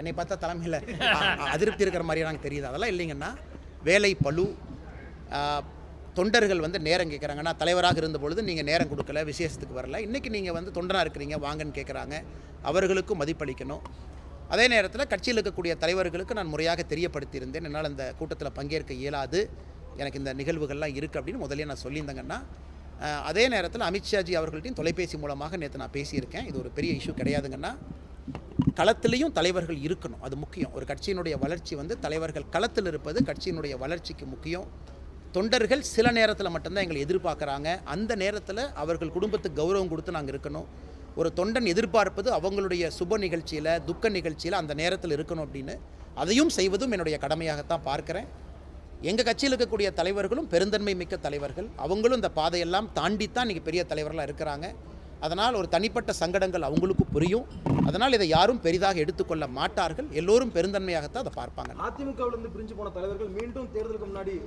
என்னை பார்த்தா தலைமையில் அதிருப்தி இருக்கிற மாதிரி எனக்கு தெரியுது. அதெல்லாம் இல்லைங்கன்னா வேலை பளு தொண்டர்கள் வந்து நேரம் கேட்குறாங்க. நான் தலைவராக இருந்த பொழுது நீங்கள் நேரம் கொடுக்கல விசேஷத்துக்கு வரல. இன்றைக்கி நீங்கள் வந்து தொண்டராக இருக்கிறீங்க வாங்கன்னு கேட்குறாங்க. அவர்களுக்கும் மதிப்பளிக்கணும். அதே நேரத்தில் கட்சியில் இருக்கக்கூடிய தலைவர்களுக்கு நான் முறையாக தெரியப்படுத்தியிருந்தேன். என்னால் அந்த கூட்டத்தில் பங்கேற்க இயலாது. எனக்கு இந்த நிகழ்வுகள்லாம் இருக்குது அப்படின்னு முதலே நான் சொல்லியிருந்தேங்கன்னா அதே நேரத்தில் அமித்ஷாஜி அவர்கள்ட்டையும் தொலைபேசி மூலமாக நேற்று நான் பேசியிருக்கேன். இது ஒரு பெரிய இஷ்யூ கிடையாதுங்கன்னா களத்திலையும் தலைவர்கள் இருக்கணும். அது முக்கியம். ஒரு கட்சியினுடைய வளர்ச்சி வந்து தலைவர்கள் களத்தில் இருப்பது கட்சியினுடைய வளர்ச்சிக்கு முக்கியம். தொண்டர்கள் சில நேரத்தில் மட்டும்தான் எங்களை எதிர்பார்க்குறாங்க. அந்த நேரத்தில் அவர்கள் குடும்பத்துக்கு கௌரவம் கொடுத்து நாங்கள் இருக்கணும். ஒரு தொண்டன் எதிர்பார்ப்பது அவங்களுடைய சுப நிகழ்ச்சியில் துக்க நிகழ்ச்சியில் அந்த நேரத்தில் இருக்கணும் அப்படின்னு அதையும் செய்வதும் என்னுடைய கடமையாகத்தான் பார்க்குறேன். எங்கள் கட்சியில் இருக்கக்கூடிய தலைவர்களும் பெருந்தன்மை மிக்க தலைவர்கள். அவங்களும் இந்த பாதையெல்லாம் தாண்டித்தான் இன்றைக்கி பெரிய தலைவர்களாக இருக்கிறாங்க. அதனால் ஒரு தனிப்பட்ட சங்கடங்கள் அவங்களுக்கு புரியும். அதனால் இதை யாரும் பெரிதாக எடுத்துக்கொள்ள மாட்டார்கள். எல்லோரும் பெருந்தன்மையாகத்தான் அதை பார்ப்பாங்க. அதிமுகவிலிருந்து பிரிஞ்சு போன தலைவர்கள் மீண்டும் தேர்தலுக்கு முன்னாடி